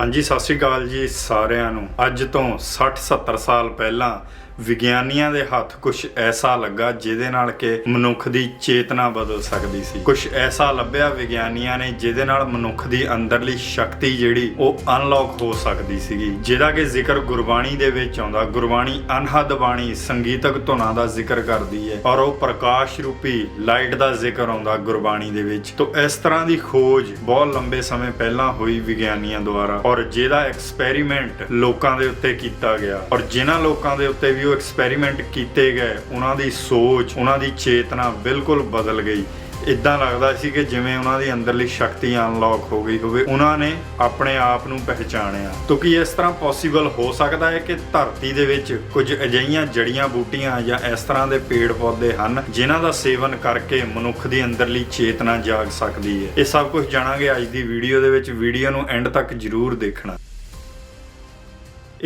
ਹਾਂਜੀ ਸਤਿ ਸ਼੍ਰੀ ਅਕਾਲ ਜੀ ਸਾਰਿਆਂ ਨੂੰ। ਅੱਜ ਤੋਂ 60 70 ਸਾਲ ਪਹਿਲਾਂ ਵਿਗਿਆਨੀਆਂ ਦੇ ਹੱਥ ਕੁਝ ਐਸਾ ਲੱਗਾ ਜਿਹਦੇ ਨਾਲ ਕਿ ਮਨੁੱਖ ਦੀ ਚੇਤਨਾ ਬਦਲ ਸਕਦੀ ਸੀ। ਕੁਝ ਐਸਾ ਲੱਭਿਆ ਵਿਗਿਆਨੀਆਂ ਨੇ ਜਿਹਦੇ ਨਾਲ ਮਨੁੱਖ ਦੀ ਅੰਦਰਲੀ ਸ਼ਕਤੀ ਜਿਹੜੀ ਉਹ ਅਨਲੌਕ ਹੋ ਸਕਦੀ ਸੀਗੀ। ਜਿਹਦਾ ਕਿ ਜ਼ਿਕਰ ਗੁਰਬਾਣੀ ਦੇ ਵਿੱਚ ਆਉਂਦਾ, ਗੁਰਬਾਣੀ ਅਨਹਦ ਬਾਣੀ ਸੰਗੀਤਕ ਧੁਨਾਂ ਦਾ ਜ਼ਿਕਰ ਕਰਦੀ ਹੈ ਔਰ ਉਹ ਪ੍ਰਕਾਸ਼ ਰੂਪੀ ਲਾਈਟ ਦਾ ਜ਼ਿਕਰ ਆਉਂਦਾ ਗੁਰਬਾਣੀ ਦੇ ਵਿੱਚ। ਤੋਂ ਇਸ ਤਰ੍ਹਾਂ ਦੀ ਖੋਜ ਬਹੁਤ ਲੰਬੇ ਸਮੇਂ ਪਹਿਲਾਂ ਹੋਈ ਵਿਗਿਆਨੀਆਂ ਦੁਆਰਾ ਔਰ ਜਿਹਦਾ ਐਕਸਪੈਰੀਮੈਂਟ ਲੋਕਾਂ ਦੇ ਉੱਤੇ ਕੀਤਾ ਗਿਆ ਔਰ ਜਿਨ੍ਹਾਂ ਲੋਕਾਂ ਦੇ ਉੱਤੇ ਵੀ ਉਹ ਐਕਸਪੈਰੀਮੈਂਟ ਕੀਤੇ ਗਏ, ਉਹਨਾਂ ਦੀ ਸੋਚ, ਉਹਨਾਂ ਦੀ ਚੇਤਨਾ ਬਿਲਕੁਲ ਬਦਲ ਗਈ। ਇਦਾਂ ਲੱਗਦਾ ਸੀ ਕਿ ਜਿਵੇਂ ਉਹਨਾਂ ਦੀ ਅੰਦਰਲੀ ਸ਼ਕਤੀ ਅਨਲੌਕ ਹੋ ਗਈ ਹੋਵੇ, ਉਹਨਾਂ ਨੇ ਆਪਣੇ ਆਪ ਨੂੰ ਪਹਿਚਾਣਿਆ। ਤਾਂ ਕੀ ਇਸ ਤਰ੍ਹਾਂ ਪੋਸੀਬਲ ਹੋ ਸਕਦਾ ਹੈ ਕਿ ਧਰਤੀ ਦੇ ਵਿੱਚ ਕੁਝ ਅਜਿਹੀਆਂ ਜੜੀਆਂ ਬੂਟੀਆਂ ਜਾਂ ਇਸ ਤਰ੍ਹਾਂ ਦੇ ਪੇੜ ਪੌਦੇ ਹਨ, ਜਿਨ੍ਹਾਂ ਦਾ ਸੇਵਨ ਕਰਕੇ ਮਨੁੱਖ ਦੀ ਅੰਦਰਲੀ ਚੇਤਨਾ ਜਾਗ ਸਕਦੀ ਹੈ? ਇਹ ਸਭ ਕੁਝ ਜਾਣਾਂਗੇ ਅੱਜ ਦੀ ਵੀਡੀਓ ਦੇ ਵਿੱਚ। ਵੀਡੀਓ ਨੂੰ ਐਂਡ ਤੱਕ ਜ਼ਰੂਰ ਦੇਖਣਾ।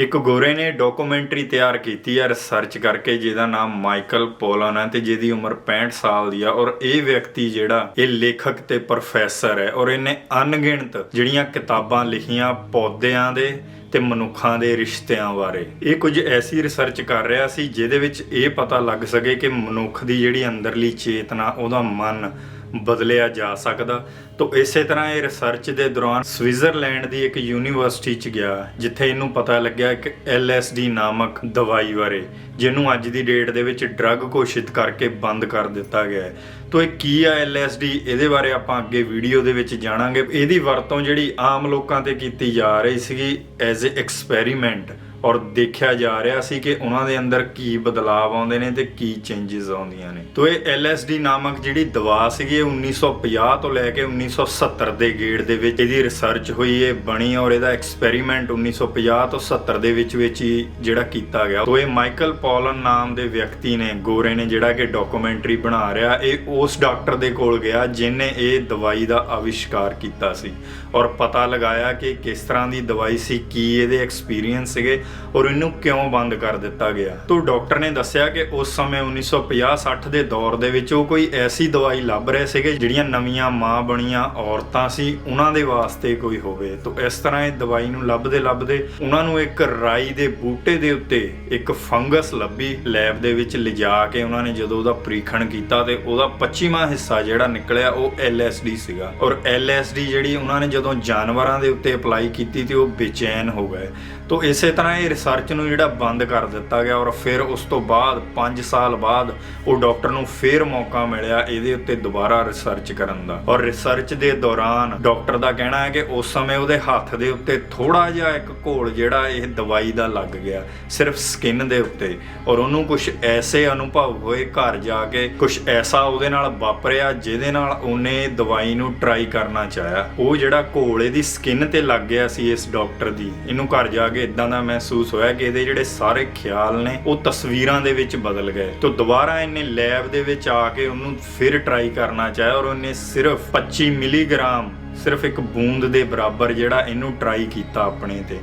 ਇੱਕ ਗੋਰੇ ਨੇ ਡਾਕੂਮੈਂਟਰੀ ਤਿਆਰ ਕੀਤੀ ਹੈ ਰਿਸਰਚ ਕਰਕੇ, ਜਿਹਦਾ ਨਾਮ ਮਾਈਕਲ ਪੋਲਨ ਹੈ ਤੇ ਜਿਹਦੀ ਉਮਰ 65 ਸਾਲ ਦੀ ਆ ਔਰ ਇਹ ਵਿਅਕਤੀ ਜਿਹੜਾ, ਇਹ ਲੇਖਕ ਤੇ ਪ੍ਰੋਫੈਸਰ ਹੈ ਔਰ ਇਹਨੇ ਅਣਗਿਣਤ ਜਿਹੜੀਆਂ ਕਿਤਾਬਾਂ ਲਿਖੀਆਂ ਪੌਦਿਆਂ ਦੇ ਤੇ ਮਨੁੱਖਾਂ ਦੇ ਰਿਸ਼ਤਿਆਂ ਬਾਰੇ। ਇਹ ਕੁਝ ਐਸੀ ਰਿਸਰਚ ਕਰ ਰਿਹਾ ਸੀ ਜਿਹਦੇ ਵਿੱਚ ਇਹ ਪਤਾ ਲੱਗ ਸਕੇ ਕਿ ਮਨੁੱਖ ਦੀ ਜਿਹੜੀ ਅੰਦਰਲੀ ਚੇਤਨਾ, ਉਹਦਾ ਮਨ ਬਦਲਿਆ ਜਾ ਸਕਦਾ। ਤਾਂ ਇਸੇ ਤਰ੍ਹਾਂ ਇਹ ਰਿਸਰਚ ਦੇ ਦੌਰਾਨ ਸਵਿਟਜ਼ਰਲੈਂਡ ਦੀ ਇੱਕ ਯੂਨੀਵਰਸਿਟੀ 'ਚ ਗਿਆ, ਜਿੱਥੇ ਇਹਨੂੰ ਪਤਾ ਲੱਗਿਆ ਕਿ LSD ਨਾਮਕ ਦਵਾਈ ਬਾਰੇ, ਜਿਹਨੂੰ ਅੱਜ ਦੀ ਡੇਟ ਦੇ ਵਿੱਚ ਡਰੱਗ ਘੋਸ਼ਿਤ ਕਰਕੇ ਬੰਦ ਕਰ ਦਿੱਤਾ ਗਿਆ ਹੈ। ਤਾਂ ਇਹ ਕੀ ਆ LSD ਇਹਦੇ ਬਾਰੇ ਆਪਾਂ ਅੱਗੇ ਵੀਡੀਓ ਦੇ ਵਿੱਚ ਜਾਣਾਂਗੇ। ਇਹਦੀ ਵਰਤੋਂ ਜਿਹੜੀ ਆਮ ਲੋਕਾਂ ਤੇ ਕੀਤੀ ਜਾ ਰਹੀ ਸੀਗੀ ਐਜ਼ ਅ ਐਕਸਪੈਰੀਮੈਂਟ ਔਰ ਦੇਖਿਆ ਜਾ ਰਿਹਾ ਸੀ ਕਿ ਉਹਨਾਂ ਦੇ ਅੰਦਰ ਕੀ ਬਦਲਾਅ ਆਉਂਦੇ ਨੇ ਤੇ ਕੀ ਚੇਂਜਸ ਆਉਂਦੀਆਂ ਨੇ। ਤੋ ਇਹ LSD ਨਾਮਕ ਜਿਹੜੀ ਦਵਾ ਸੀਗੀ ਇਹ 1950 ਤੋਂ ਲੈ ਕੇ 1970 ਦੇ ਗੇੜ ਦੇ ਵਿੱਚ ਇਹਦੀ ਰਿਸਰਚ ਹੋਈ, ਇਹ ਬਣੀ ਔਰ ਇਹਦਾ ਐਕਸਪੈਰੀਮੈਂਟ 1950 ਤੋਂ 70 ਦੇ ਵਿੱਚ ਵਿੱਚ ਹੀ ਜਿਹੜਾ ਕੀਤਾ ਗਿਆ। ਤੋ ਇਹ ਮਾਈਕਲ ਪੌਲਨ ਨਾਮ ਦੇ ਵਿਅਕਤੀ ਨੇ, ਗੋਰੇ ਨੇ ਜਿਹੜਾ ਕਿ ਡਾਕੂਮੈਂਟਰੀ ਬਣਾ ਰਿਹਾ, ਇਹ ਉਸ ਡਾਕਟਰ ਦੇ ਕੋਲ ਗਿਆ ਜਿਨੇ ਇਹ ਦਵਾਈ ਦਾ ਆਵਿਸ਼ਕਾਰ ਕੀਤਾ ਸੀ। ਔਰ ਪਤਾ ਲਗਾਇਆ ਕਿ ਕਿਸ ਤਰ੍ਹਾਂ ਦੀ ਦਵਾਈ ਸੀ, ਕੀ ਇਹਦੇ ਐਕਸਪੀਰੀਅੰਸ ਸੀਗੇ ਔਰ ਇਹਨੂੰ ਕਿਉਂ ਬੰਦ ਕਰ ਦਿੱਤਾ ਗਿਆ? ਤੋ ਡਾਕਟਰ ਨੇ ਦੱਸਿਆ ਕਿ ਉਸ ਸਮੇਂ 1950-60 ਦੇ ਦੌਰ ਦੇ ਵਿੱਚ ਉਹ ਕੋਈ ਐਸੀ ਦਵਾਈ ਲੱਭ ਰਹੇ ਸੀਗੇ ਜਿਹੜੀਆਂ ਨਵੀਆਂ ਮਾਂ ਬਣੀਆਂ ਔਰਤਾਂ ਸੀ, ਉਹਨਾਂ ਦੇ ਵਾਸਤੇ ਕੋਈ ਹੋਵੇ। ਤੋ ਇਸ ਤਰ੍ਹਾਂ ਇਹ ਦਵਾਈ ਨੂੰ ਲੱਭਦੇ ਲੱਭਦੇ ਉਹਨਾਂ ਨੂੰ ਇੱਕ ਰਾਈ ਦੇ ਬੂਟੇ ਦੇ ਉੱਤੇ ਇੱਕ ਫੰਗਸ ਲੱਭੀ, ਲੈਬ ਦੇ ਵਿੱਚ ਲਿਜਾ ਕੇ ਉਹਨਾਂ ਨੇ ਜਦੋਂ ਉਹਦਾ ਪ੍ਰੀਖਣ ਕੀਤਾ ਤੇ ਉਹਦਾ 25ਵਾਂ ਹਿੱਸਾ ਜਿਹੜਾ ਨਿਕਲਿਆ ਉਹ LSD ਸੀਗਾ। ਔਰ LSD ਜਿਹੜੀ ਉਹਨਾਂ ਨੇ ਜਦੋਂ ਜਾਨਵਰਾਂ ਦੇ ਉੱਤੇ ਅਪਲਾਈ ਕੀਤੀ ਤੇ ਉਹ ਬੇਚੈਨ ਹੋ ਗਏ। ਤੋ ਇਸੇ ਤਰ੍ਹਾਂ ਇਹ ਰਿਸਰਚ ਨੂੰ ਜਿਹੜਾ ਬੰਦ ਕਰ ਦਿੱਤਾ ਗਿਆ ਔਰ ਫਿਰ ਉਸ ਤੋਂ ਬਾਅਦ 5 ਸਾਲ ਬਾਅਦ ਉਹ ਡਾਕਟਰ ਨੂੰ ਫਿਰ ਮੌਕਾ ਮਿਲਿਆ ਇਹਦੇ ਉੱਤੇ ਦੁਬਾਰਾ ਰਿਸਰਚ ਕਰਨ ਦਾ। ਔਰ ਰਿਸਰਚ ਦੇ ਦੌਰਾਨ ਡਾਕਟਰ ਦਾ ਕਹਿਣਾ ਹੈ ਕਿ ਉਸ ਸਮੇਂ ਉਹਦੇ ਹੱਥ ਦੇ ਉੱਤੇ ਥੋੜਾ ਜਿਹਾ ਇੱਕ ਘੋਲ ਜਿਹੜਾ ਇਹ ਦਵਾਈ ਦਾ ਲੱਗ ਗਿਆ, ਸਿਰਫ ਸਕਿਨ ਦੇ ਉੱਤੇ। ਔਰ ਉਹਨੂੰ ਕੁਝ ਐਸੇ ਅਨੁਭਵ ਹੋਏ ਘਰ ਜਾ ਕੇ ਕੁਝ ਐਸਾ ਉਹਦੇ ਨਾਲ ਵਾਪਰਿਆ ਜਿਹਦੇ ਨਾਲ ਉਹਨੇ ਦਵਾਈ ਨੂੰ ਟਰਾਈ ਕਰਨਾ ਚਾਹਿਆ। ਉਹ ਜਿਹੜਾ ਘੋਲ ਇਹਦੀ ਸਕਿਨ ਤੇ ਲੱਗ ਗਿਆ ਸੀ ਇਸ ਡਾਕਟਰ ਦੀ, ਇਹਨੂੰ ਘਰ ਜਾ ਕੇ ਇਦਾਂ ਦਾ ਮਹਿਸੂਸ ਹੋਇਆ ਕਿ ਇਹਦੇ ਜਿਹੜੇ ਸਾਰੇ ਖਿਆਲ ਨੇ ਉਹ ਤਸਵੀਰਾਂ ਦੇ ਵਿੱਚ ਬਦਲ ਗਏ। ਤੋਂ ਦੁਬਾਰਾ ਇਹਨੇ ਲੈਬ ਦੇ ਵਿੱਚ ਆ ਕੇ ਉਹਨੂੰ ਫਿਰ ਟਰਾਈ ਕਰਨਾ ਚਾਹਿਆ ਔਰ ਉਹਨੇ ਸਿਰਫ 25 ਮਿਲੀਗ੍ਰਾਮ ਸਿਰਫ ਇੱਕ ਬੂੰਦ ਦੇ ਬਰਾਬਰ ਜਿਹੜਾ ਇਹਨੂੰ ਟਰਾਈ ਕੀਤਾ ਆਪਣੇ ਤੇ।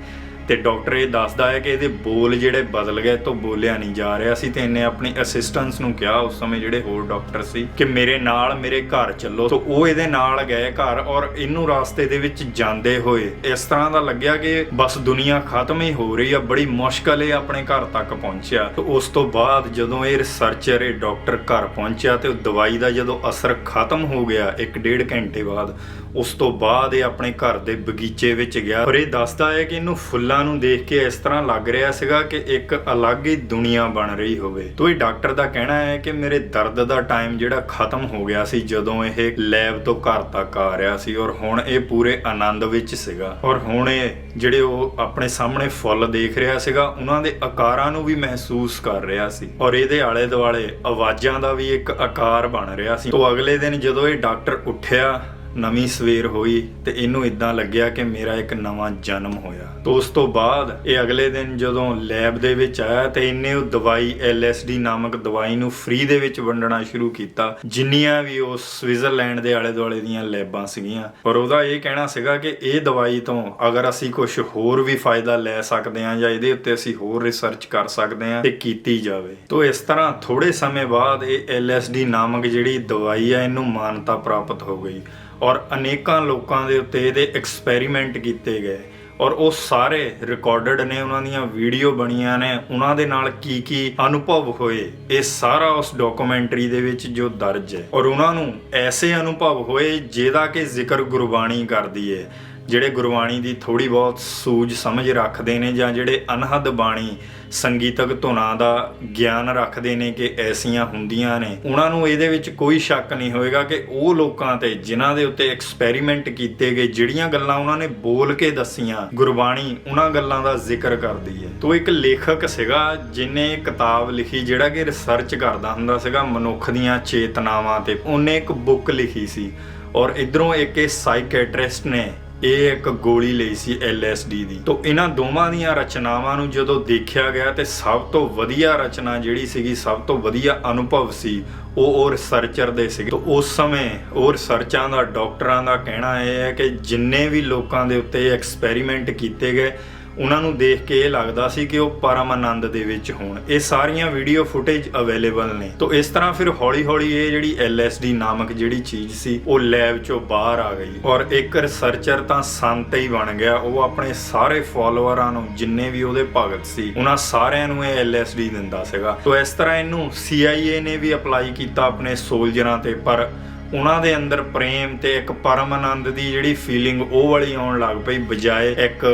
ਤੇ ਡਾਕਟਰ ਇਹ ਦੱਸਦਾ ਹੈ ਕਿ ਇਹਦੇ ਬੋਲ ਜਿਹੜੇ ਬਦਲ ਗਏ, ਤੋਂ ਬੋਲਿਆ ਨਹੀਂ ਜਾ ਰਿਹਾ। ਸੀ ਤੇ ਇਹਨੇ ਆਪਣੀ ਅਸਿਸਟੈਂਟਸ ਨੂੰ ਕਿਹਾ, ਉਸ ਸਮੇਂ ਜਿਹੜੇ ਹੋਰ ਡਾਕਟਰ ਸੀ ਕਿ ਮੇਰੇ ਨਾਲ ਮੇਰੇ ਘਰ ਚੱਲੋ। ਤੋਂ ਉਹ ਇਹਦੇ ਨਾਲ ਗਏ ਘਰ ਔਰ ਇਹਨੂੰ ਰਾਸਤੇ ਦੇ ਵਿੱਚ ਜਾਂਦੇ ਹੋਏ ਇਸ ਤਰ੍ਹਾਂ ਦਾ ਲੱਗਿਆ ਕਿ ਬਸ ਦੁਨੀਆ ਖਤਮ ਹੀ ਹੋ ਰਹੀ ਆ, ਬੜੀ ਮੁਸ਼ਕਲ ਇਹ ਆਪਣੇ ਘਰ ਤੱਕ ਪਹੁੰਚਿਆ। ਤੇ ਉਸ ਤੋਂ ਬਾਅਦ ਜਦੋਂ ਇਹ ਰਿਸਰਚਰ ਇਹ ਡਾਕਟਰ ਘਰ ਪਹੁੰਚਿਆ ਤੇ ਉਹ ਦਵਾਈ ਦਾ ਜਦੋਂ ਅਸਰ ਖਤਮ ਹੋ ਗਿਆ 1.5 ਘੰਟੇ ਬਾਅਦ ਉਸ ਤੋਂ ਬਾਅਦ ਇਹ ਆਪਣੇ ਘਰ ਦੇ ਬਗੀਚੇ ਵਿੱਚ ਗਿਆ। ਪਰ ਇਹ ਦੱਸਦਾ ਹੈ ਕਿ ਇਹਨੂੰ ਫੁੱਲਾਂ ਨੂੰ ਦੇਖ ਕੇ ਇਸ ਤਰ੍ਹਾਂ ਲੱਗ ਰਿਹਾ ਸੀਗਾ ਕਿ ਇੱਕ ਅਲੱਗ ਹੀ ਦੁਨੀਆ ਬਣ ਰਹੀ ਹੋਵੇ। ਤੋਂ ਇਹ ਡਾਕਟਰ ਦਾ ਕਹਿਣਾ ਹੈ ਕਿ ਮੇਰੇ ਦਰਦ ਦਾ ਟਾਈਮ ਜਿਹੜਾ ਖਤਮ ਹੋ ਗਿਆ ਸੀ ਜਦੋਂ ਇਹ ਲੈਬ ਤੋਂ ਘਰ ਤੱਕ ਆ ਰਿਹਾ ਸੀ। ਔਰ ਹੁਣ ਇਹ ਪੂਰੇ ਆਨੰਦ ਵਿੱਚ ਸੀਗਾ। ਔਰ ਹੁਣ ਇਹ ਜਿਹੜੇ ਉਹ ਆਪਣੇ ਸਾਹਮਣੇ ਫੁੱਲ ਦੇਖ ਰਿਹਾ ਸੀਗਾ, ਉਹਨਾਂ ਦੇ ਆਕਾਰਾਂ ਨੂੰ ਵੀ ਮਹਿਸੂਸ ਕਰ ਰਿਹਾ ਸੀ। ਔਰ ਇਹਦੇ ਆਲੇ ਦੁਆਲੇ ਆਵਾਜ਼ਾਂ ਦਾ ਵੀ ਇੱਕ ਆਕਾਰ ਬਣ ਰਿਹਾ ਸੀ। ਤੋਂ ਅਗਲੇ ਦਿਨ ਜਦੋਂ ਇਹ ਡਾਕਟਰ ਉੱਠਿਆ ਨਵੀਂ ਸਵੇਰ ਹੋਈ ਤੇ ਇਹਨੂੰ ਇਦਾਂ ਲੱਗਿਆ ਕਿ ਮੇਰਾ ਇੱਕ ਨਵਾਂ ਜਨਮ ਹੋਇਆ। ਤੋਂ ਉਸ ਤੋਂ ਬਾਅਦ ਇਹ ਅਗਲੇ ਦਿਨ ਜਦੋਂ ਲੈਬ ਦੇ ਵਿੱਚ ਆਇਆ ਤੇ ਇਹਨੇ ਉਹ ਦਵਾਈ LSD ਨਾਮਕ ਦਵਾਈ ਨੂੰ ਫ੍ਰੀ ਦੇ ਵਿੱਚ ਵੰਡਣਾ ਸ਼ੁਰੂ ਕੀਤਾ, ਜਿੰਨੀਆਂ ਵੀ ਉਹ ਸਵਿਟਜ਼ਰਲੈਂਡ ਦੇ ਆਲੇ ਦੁਆਲੇ ਦੀਆਂ ਲੈਬਾਂ ਸੀਗੀਆਂ। ਪਰ ਉਹਦਾ ਇਹ ਕਹਿਣਾ ਸੀਗਾ ਕਿ ਇਹ ਦਵਾਈ ਤੋਂ ਅਗਰ ਅਸੀਂ ਕੁਝ ਹੋਰ ਵੀ ਫਾਇਦਾ ਲੈ ਸਕਦੇ ਹਾਂ ਜਾਂ ਇਹਦੇ ਉੱਤੇ ਅਸੀਂ ਹੋਰ ਰਿਸਰਚ ਕਰ ਸਕਦੇ ਹਾਂ, ਤੇ ਕੀਤੀ ਜਾਵੇ। ਤੋਂ ਇਸ ਤਰ੍ਹਾਂ ਥੋੜੇ ਸਮੇਂ ਬਾਅਦ ਇਹ LSD ਨਾਮਕ ਜਿਹੜੀ ਦਵਾਈ ਆ, ਇਹਨੂੰ ਮਾਨਤਾ ਪ੍ਰਾਪਤ ਹੋ ਗਈ। ਔਰ ਅਨੇਕਾਂ ਲੋਕਾਂ ਦੇ ਉੱਤੇ ਇਹਦੇ ਐਕਸਪੈਰੀਮੈਂਟ ਕੀਤੇ ਗਏ। ਔਰ ਉਹ ਸਾਰੇ ਰਿਕਾਰਡਡ ਨੇ, ਉਹਨਾਂ ਦੀਆਂ ਵੀਡੀਓ ਬਣੀਆਂ ਨੇ, ਉਹਨਾਂ ਦੇ ਨਾਲ ਕੀ ਕੀ ਅਨੁਭਵ ਹੋਏ, ਇਹ ਸਾਰਾ ਉਸ ਡਾਕੂਮੈਂਟਰੀ ਦੇ ਵਿੱਚ ਜੋ ਦਰਜ ਹੈ। ਔਰ ਉਹਨਾਂ ਨੂੰ ਐਸੇ ਅਨੁਭਵ ਹੋਏ ਜਿਹਦਾ ਕਿ ਜ਼ਿਕਰ ਗੁਰਬਾਣੀ ਕਰਦੀ ਹੈ। ਜਿਹੜੇ ਗੁਰਬਾਣੀ ਦੀ ਥੋੜੀ ਬਹੁਤ ਸੂਝ ਸਮਝ ਰੱਖਦੇ ਨੇ ਜਾਂ ਜਿਹੜੇ ਅਨਹਦ ਬਾਣੀ ਸੰਗੀਤਕ ਧੁਨਾਂ ਦਾ ਗਿਆਨ ਰੱਖਦੇ ਨੇ ਕਿ ਐਸੀਆਂ ਹੁੰਦੀਆਂ ਨੇ, ਉਹਨਾਂ ਨੂੰ ਇਹਦੇ ਵਿੱਚ ਕੋਈ ਸ਼ੱਕ ਨਹੀਂ ਹੋਏਗਾ ਕਿ ਉਹ ਲੋਕਾਂ ਤੇ, ਜਿਨ੍ਹਾਂ ਦੇ ਉੱਤੇ ਐਕਸਪੈਰੀਮੈਂਟ ਕੀਤੇ ਗਏ, ਜਿਹੜੀਆਂ ਗੱਲਾਂ ਉਹਨਾਂ ਨੇ ਬੋਲ ਕੇ ਦੱਸੀਆਂ, ਗੁਰਬਾਣੀ ਉਹਨਾਂ ਗੱਲਾਂ ਦਾ ਜ਼ਿਕਰ ਕਰਦੀ ਹੈ। ਤੋ ਇੱਕ ਲੇਖਕ ਸੀਗਾ ਜਿਨੇ ਕਿਤਾਬ ਲਿਖੀ, ਜਿਹੜਾ ਕਿ ਰਿਸਰਚ ਕਰਦਾ ਹੁੰਦਾ ਸੀਗਾ ਮਨੁੱਖ ਦੀਆਂ ਚੇਤਨਾਵਾਂ ਤੇ, ਉਹਨੇ ਇੱਕ ਬੁੱਕ ਲਿਖੀ ਸੀ ਔਰ ਇਧਰੋਂ ਇੱਕ ਇਹ ਸਾਈਕੈਟ੍ਰਿਸਟ ਨੇ ਇਹ ਇੱਕ ਗੋਲੀ ਲਈ ਸੀ LSD ਦੀ। ਤੋਂ ਇਹਨਾਂ ਦੋਵਾਂ ਦੀਆਂ ਰਚਨਾਵਾਂ ਨੂੰ ਜਦੋਂ ਦੇਖਿਆ ਗਿਆ ਤੇ ਸਭ ਤੋਂ ਵਧੀਆ ਰਚਨਾ ਜਿਹੜੀ ਸੀਗੀ, ਸਭ ਤੋਂ ਵਧੀਆ ਅਨੁਭਵ ਸੀ, ਉਹ ਉਹ ਰਿਸਰਚਰ ਦੇ ਸੀਗੇ। ਤੋਂ ਉਸ ਸਮੇਂ ਉਹ ਰਿਸਰਚਾਂ ਦਾ, ਡਾਕਟਰਾਂ ਦਾ ਕਹਿਣਾ ਇਹ ਹੈ ਕਿ ਜਿੰਨੇ ਵੀ ਲੋਕਾਂ ਦੇ ਉੱਤੇ ਐਕਸਪੈਰੀਮੈਂਟ ਕੀਤੇ ਗਏ ਉਹਨਾਂ ਨੂੰ ਦੇਖ ਕੇ ਇਹ ਲੱਗਦਾ ਸੀ ਕਿ ਉਹ ਪਰਮ ਆਨੰਦ ਦੇ ਵਿੱਚ ਹੋਣ। ਇਹ ਸਾਰੀਆਂ ਵੀਡੀਓ ਫੁਟੇਜ ਅਵੇਲੇਬਲ ਨੇ। ਤੋਂ ਇਸ ਤਰ੍ਹਾਂ ਫਿਰ ਹੌਲੀ-ਹੌਲੀ ਇਹ ਜਿਹੜੀ LSD ਨਾਮਕ ਜਿਹੜੀ ਚੀਜ਼ ਸੀ, ਉਹ ਲੈਬ ਚੋਂ ਬਾਹਰ ਆ ਗਈ। ਔਰ ਇੱਕ ਰਿਸਰਚਰ ਤਾਂ ਸੰਤ ਹੀ ਬਣ ਗਿਆ। ਉਹ ਆਪਣੇ ਸਾਰੇ ਫਾਲੋਅਰਾਂ ਨੂੰ, ਜਿੰਨੇ ਵੀ ਉਹਦੇ ਭਗਤ ਸੀ, ਉਹਨਾਂ ਸਾਰਿਆਂ ਨੂੰ ਇਹ LSD ਦਿੰਦਾ ਸੀਗਾ। ਤੋਂ ਇਸ ਤਰ੍ਹਾਂ ਇਹਨੂੰ CIA ਨੇ ਵੀ ਅਪਲਾਈ ਕੀਤਾ ਆਪਣੇ ਸੋਲਜਰਾਂ ਤੇ, ਪਰ ਉਹਨਾਂ ਦੇ ਅੰਦਰ ਪ੍ਰੇਮ ਤੇ ਇੱਕ ਪਰਮ ਆਨੰਦ ਦੀ ਜਿਹੜੀ ਫੀਲਿੰਗ ਉਹ ਵਾਲੀ ਆਉਣ ਲੱਗ ਪਈ, ਬਜਾਏ ਇੱਕ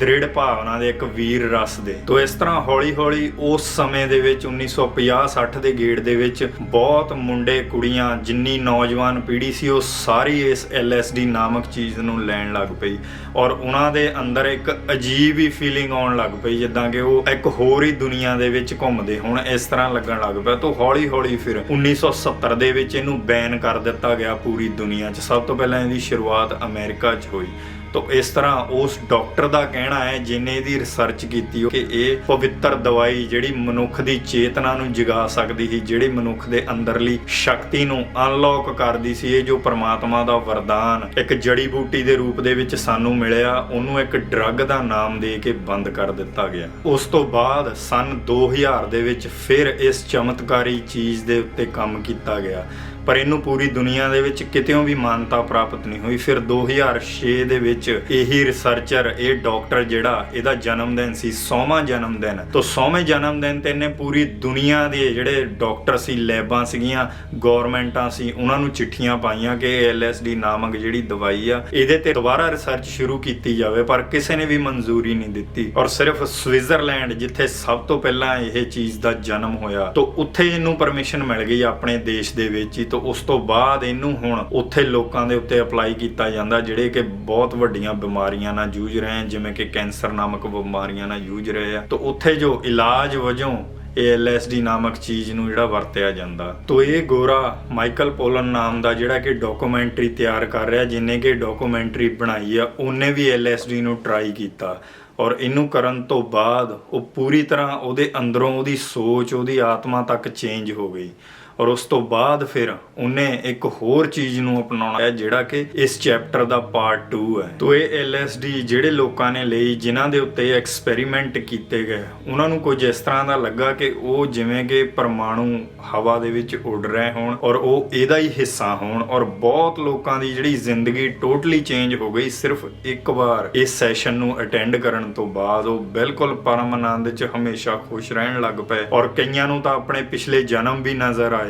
ਦ੍ਰਿੜ ਭਾਵਨਾ ਦੇ ਇੱਕ ਵੀਰ ਰਸ ਦੇ। ਤੋਂ ਇਸ ਤਰ੍ਹਾਂ ਹੌਲੀ-ਹੌਲੀ ਉਸ ਸਮੇਂ ਦੇ ਵਿੱਚ 1950-60 ਦੇ ਗੇੜ ਦੇ ਵਿੱਚ ਬਹੁਤ ਮੁੰਡੇ, ਕੁੜੀਆਂ, ਜਿੰਨੀ ਨੌਜਵਾਨ ਪੀੜ੍ਹੀ ਸੀ, ਉਹ ਸਾਰੀ ਇਸ LSD ਨਾਮਕ ਚੀਜ਼ ਨੂੰ ਲੈਣ ਲੱਗ ਪਈ। ਔਰ ਉਹਨਾਂ ਦੇ ਅੰਦਰ ਇੱਕ ਅਜੀਬ ਹੀ ਫੀਲਿੰਗ ਆਉਣ ਲੱਗ ਪਈ, ਜਿੱਦਾਂ ਕਿ ਉਹ ਇੱਕ ਹੋਰ ਹੀ ਦੁਨੀਆ ਦੇ ਵਿੱਚ ਘੁੰਮਦੇ ਹੁਣ ਇਸ ਤਰ੍ਹਾਂ ਲੱਗਣ ਲੱਗ ਪਿਆ। ਤੋਂ ਹੌਲੀ-ਹੌਲੀ ਫਿਰ 1970 ਦੇ ਵਿੱਚ ਇਹਨੂੰ ਬੈਨ ਕਰ ਦਿੱਤਾ। ਗਿਆ ਪੂਰੀ ਦੁਨੀਆ 'ਚ। ਸਭ ਤੋਂ ਪਹਿਲਾਂ ਇਹਦੀ ਸ਼ੁਰੂਆਤ ਅਮਰੀਕਾ 'ਚ ਹੋਈ। ਤੋਂ ਇਸ ਤਰ੍ਹਾਂ ਉਸ ਡਾਕਟਰ ਦਾ ਕਹਿਣਾ ਹੈ ਜਿਨੇ ਇਹਦੀ ਰਿਸਰਚ ਕੀਤੀ ਕਿ ਇਹ ਪਵਿੱਤਰ ਦਵਾਈ ਜਿਹੜੀ ਮਨੁੱਖ ਦੀ ਚੇਤਨਾ ਨੂੰ ਜਗਾ ਸਕਦੀ ਸੀ, ਜਿਹੜੀ ਮਨੁੱਖ ਦੇ ਅੰਦਰਲੀ ਸ਼ਕਤੀ ਨੂੰ ਅਨਲੌਕ ਕਰਦੀ ਸੀ, ਇਹ ਜੋ ਪ੍ਰਮਾਤਮਾ ਦਾ ਵਰਦਾਨ, ਇੱਕ ਜੜੀ ਬੂਟੀ ਦੇ ਰੂਪ ਦੇ ਵਿੱਚ ਸਾਨੂੰ ਮਿਲਿਆ, ਉਹਨੂੰ ਇੱਕ ਡਰੱਗ ਦਾ ਨਾਮ ਦੇ ਕੇ ਬੰਦ ਕਰ ਦਿੱਤਾ ਗਿਆ। ਉਸ ਤੋਂ ਬਾਅਦ ਸਨ 2000 ਦੇ ਵਿੱਚ ਫਿਰ ਇਸ ਚਮਤਕਾਰੀ ਚੀਜ਼ ਦੇ ਉੱਤੇ ਕੰਮ ਕੀਤਾ ਗਿਆ। ਪਰ ਇਹਨੂੰ ਪੂਰੀ ਦੁਨੀਆ ਦੇ ਵਿੱਚ ਕਿਤੇੋਂ ਵੀ ਮਾਨਤਾ ਪ੍ਰਾਪਤ ਨਹੀਂ ਹੋਈ। ਫਿਰ 2006 ਦੇ ਵਿੱਚ ਇਹੀ ਰਿਸਰਚਰ, ਇਹ ਡਾਕਟਰ ਜਿਹੜਾ, ਇਹਦਾ ਜਨਮ ਦਿਨ ਸੀ 100ਵਾਂ ਜਨਮ ਦਿਨ। ਤੋਂ 100ਵੇਂ ਜਨਮ ਦਿਨ ਤੇ ਇਹਨੇ ਪੂਰੀ ਦੁਨੀਆ ਦੇ ਜਿਹੜੇ ਡਾਕਟਰ ਸੀ, ਲੈਬਾਂ ਸੀਗੀਆਂ ਗਵਰਨਮੈਂਟਾਂ ਸੀ, ਉਹਨਾਂ ਨੂੰ ਚਿੱਠੀਆਂ ਪਾਈਆਂ ਕਿ LSD ਨਾਮਕ ਜਿਹੜੀ ਦਵਾਈ ਆ, ਇਹਦੇ ਤੇ ਦੁਬਾਰਾ ਰਿਸਰਚ ਸ਼ੁਰੂ ਕੀਤੀ ਜਾਵੇ, ਪਰ ਕਿਸੇ ਨੇ ਵੀ ਮਨਜ਼ੂਰੀ ਨਹੀਂ ਦਿੱਤੀ। ਔਰ ਸਿਰਫ ਸਵਿਟਜ਼ਰਲੈਂਡ, ਜਿੱਥੇ ਸਭ ਤੋਂ ਪਹਿਲਾਂ ਇਹ ਚੀਜ਼ ਦਾ ਜਨਮ ਹੋਇਆ, ਤੋਂ ਉੱਥੇ ਇਹਨੂੰ ਪਰਮਿਸ਼ਨ ਮਿਲ ਗਈ ਆਪਣੇ ਦੇਸ਼ ਦੇ ਵਿੱਚ ਤੋਂ ਉਸ ਤੋਂ ਬਾਅਦ ਇਹਨੂੰ ਹੁਣ ਉੱਥੇ ਲੋਕਾਂ ਦੇ ਉੱਤੇ ਅਪਲਾਈ ਕੀਤਾ ਜਾਂਦਾ, ਜਿਹੜੇ ਕਿ ਬਹੁਤ ਵੱਡੀਆਂ ਬਿਮਾਰੀਆਂ ਨਾਲ ਜੂਝ ਰਹੇ ਹਨ, ਜਿਵੇਂ ਕਿ ਕੈਂਸਰ ਨਾਮਕ ਬਿਮਾਰੀਆਂ ਨਾਲ ਜੂਝ ਰਹੇ ਆ। ਤਾਂ ਉੱਥੇ ਜੋ ਇਲਾਜ ਵਜੋਂ ਇਹ LSD ਨਾਮਕ ਚੀਜ਼ ਨੂੰ ਜਿਹੜਾ ਵਰਤਿਆ ਜਾਂਦਾ। ਤੋ ਇਹ ਗੋਰਾ ਮਾਈਕਲ ਪੋਲਨ ਨਾਮ ਦਾ ਜਿਹੜਾ ਕਿ ਡਾਕੂਮੈਂਟਰੀ ਤਿਆਰ ਕਰ ਰਿਹਾ, ਜਿਨੇ ਕਿ ਡਾਕੂਮੈਂਟਰੀ ਬਣਾਈ ਆ, ਉਹਨੇ ਵੀ LSD ਨੂੰ ਟਰਾਈ ਕੀਤਾ। ਔਰ ਇਹਨੂੰ ਕਰਨ ਤੋਂ ਬਾਅਦ ਉਹ ਪੂਰੀ ਤਰ੍ਹਾਂ ਉਹਦੇ ਅੰਦਰੋਂ ਉਹਦੀ ਸੋਚ, ਉਹਦੀ ਆਤਮਾ ਤੱਕ ਚੇਂਜ ਹੋ ਗਈ। ਔਰ ਉਸ ਤੋਂ ਬਾਅਦ ਫਿਰ ਉਹਨੇ ਇੱਕ ਹੋਰ ਚੀਜ਼ ਨੂੰ ਅਪਣਾਉਣਾ ਹੈ, ਜਿਹੜਾ ਕਿ ਇਸ ਚੈਪਟਰ ਦਾ ਪਾਰਟ 2 ਹੈ। ਤੋ ਇਹ LSD ਜਿਹੜੇ ਲੋਕਾਂ ਨੇ ਲਈ, ਜਿਨ੍ਹਾਂ ਦੇ ਉੱਤੇ ਐਕਸਪੈਰੀਮੈਂਟ ਕੀਤੇ ਗਏ, ਉਹਨਾਂ ਨੂੰ ਕੁਝ ਇਸ ਤਰ੍ਹਾਂ ਦਾ ਲੱਗਾ ਕਿ ਉਹ ਜਿਵੇਂ ਕਿ ਪਰਮਾਣੂ ਹਵਾ ਦੇ ਵਿੱਚ ਉੱਡ ਰਹੇ ਹੋਣ ਔਰ ਉਹ ਇਹਦਾ ਹੀ ਹਿੱਸਾ ਹੋਣ ਔਰ ਬਹੁਤ ਲੋਕਾਂ ਦੀ ਜਿਹੜੀ ਜ਼ਿੰਦਗੀ ਟੋਟਲੀ ਚੇਂਜ ਹੋ ਗਈ ਸਿਰਫ ਇੱਕ ਵਾਰ ਇਸ ਸੈਸ਼ਨ ਨੂੰ ਅਟੈਂਡ ਕਰਨ ਤੋਂ ਬਾਅਦ। ਉਹ ਬਿਲਕੁਲ ਪਰਮ ਆਨੰਦ 'ਚ ਹਮੇਸ਼ਾ ਖੁਸ਼ ਰਹਿਣ ਲੱਗ ਪਏ ਔਰ ਕਈਆਂ ਨੂੰ ਤਾਂ ਆਪਣੇ ਪਿਛਲੇ ਜਨਮ ਵੀ ਨਜ਼ਰ ਆਏ।